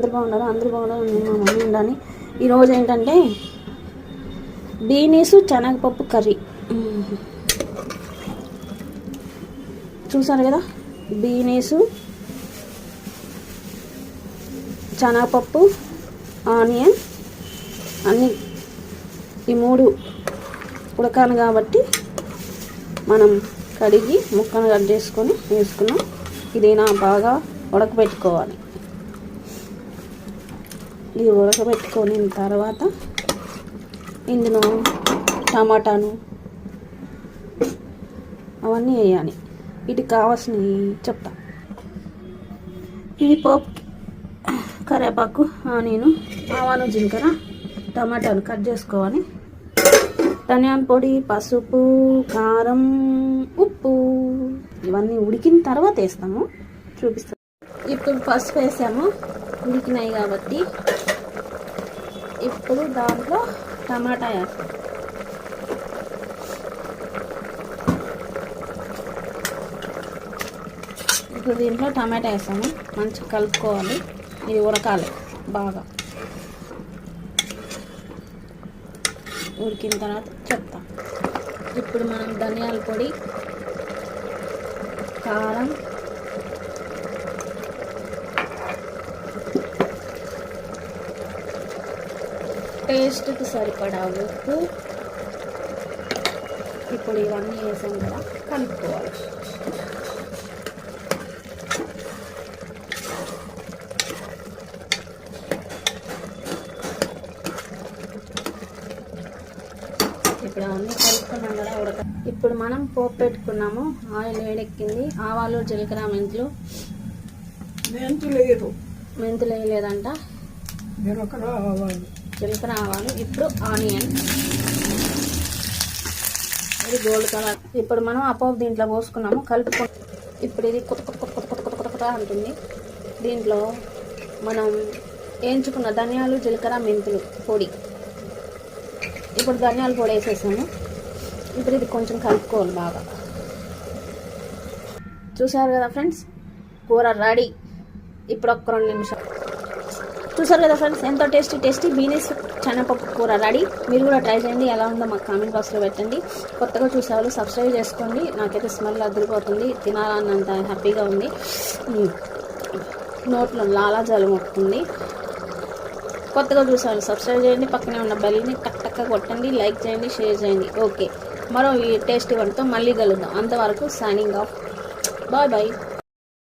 అందరు బాగున్నారు? అందరు బాగున్నారు? నేను మా మమ్మీ ఉండాలి. ఈరోజు ఏంటంటే బీనీసు శనగపప్పు కర్రీ. చూసారు కదా? బీనీసు శనగపప్పు ఆనియన్ అన్నీ ఈ మూడు ఉడకాను కాబట్టి మనం కడిగి ముక్కను కట్ చేసుకొని వేసుకున్నాం. ఇది నా బాగా ఉడకబెట్టుకోవాలి. ఇది ఉడకబెట్టుకొని తర్వాత ఇందులో టమాటాను అవన్నీ వేయాలి. వీటికి కావాల్సినవి చెప్తా. ఇది పోపు కరివేపాకు నేను ఆవాను జీలకర్ర టమాటాలు కట్ చేసుకోవాలి. ధనియాల పొడి పసుపు కారం ఉప్పు ఇవన్నీ ఉడికిన తర్వాత వేస్తాము. చూపిస్తాము ఇప్పుడు పసుపు వేసాము. ఉడికినాయి కాబట్టి ఇప్పుడు దాంట్లో టమాటా వేస్తాం ఇప్పుడు దీంట్లో టమాటా వేస్తాము. మంచిగా కలుపుకోవాలి. ఇది ఉడకాలి బాగా. ఉడికిన తర్వాత చెప్తా ఇప్పుడు మనం ధనియాల పొడి కారం టేస్ట్కి సరిపడా ఉప్పు. ఇప్పుడు ఇవన్నీ వేసాం కదా కలుపుకోవాలి. ఇప్పుడు అవన్నీ కలుపుకున్నాం కదా ఉడక. ఇప్పుడు మనం పోపు పెట్టుకున్నాము ఆయిల్ వేడెక్కింది. ఆవాలు జీలకర్ర మెంతులు. మెంతులు వేయరు. మెంతులు వేయలేదంట. జీలకర్ర ఆవాలు. జీలకర్ర ఆవాలు ఇప్పుడు ఆనియన్. ఇది గోల్డ్ కలర్. ఇప్పుడు మనం ఆ దీంట్లో పోసుకున్నాము. కలుపుకో ఇప్పుడు ఇది కొత్త కొత్త కొత్త కొత్త కొత్త కొత్త అంటుంది. దీంట్లో మనం వేయించుకున్న ధనియాలు జీలకర్ర మెంతులు పొడి. ఇప్పుడు ధనియాలు పొడి వేసేసాము. ఇప్పుడు ఇది కొంచెం కలుపుకోవాలి బాగా. చూసారు కదా ఫ్రెండ్స్? కూర రెడీ. ఇప్పుడు ఒక్క రెండు నిమిషాలు. చూసారు కదా ఫ్రెండ్స్ ఎంతో టేస్టీ టేస్టీ బీనీస్ చెనపప్పు కూర రెడీ. మీరు కూడా ట్రై చేయండి ఎలా ఉందో మాకు కామెంట్ బాక్స్లో పెట్టండి. కొత్తగా చూసేవాళ్ళు సబ్స్క్రైబ్ చేసుకోండి. నాకైతే స్మెల్ అదిరిపోతుంది తినాలన్నంత హ్యాపీగా ఉంది. నోట్లో లాలాజలం వస్తుంది కొత్తగా చూసేవాళ్ళు సబ్స్క్రైబ్ చేయండి పక్కనే ఉన్న బెల్ని టక్ టక్ కొట్టండి లైక్ చేయండి షేర్ చేయండి. ఓకే మరో ఈ టేస్టీ వంటతో మళ్ళీ కలుద్దాం. అంతవరకు సైనింగ్ ఆఫ్ బాయ్ బాయ్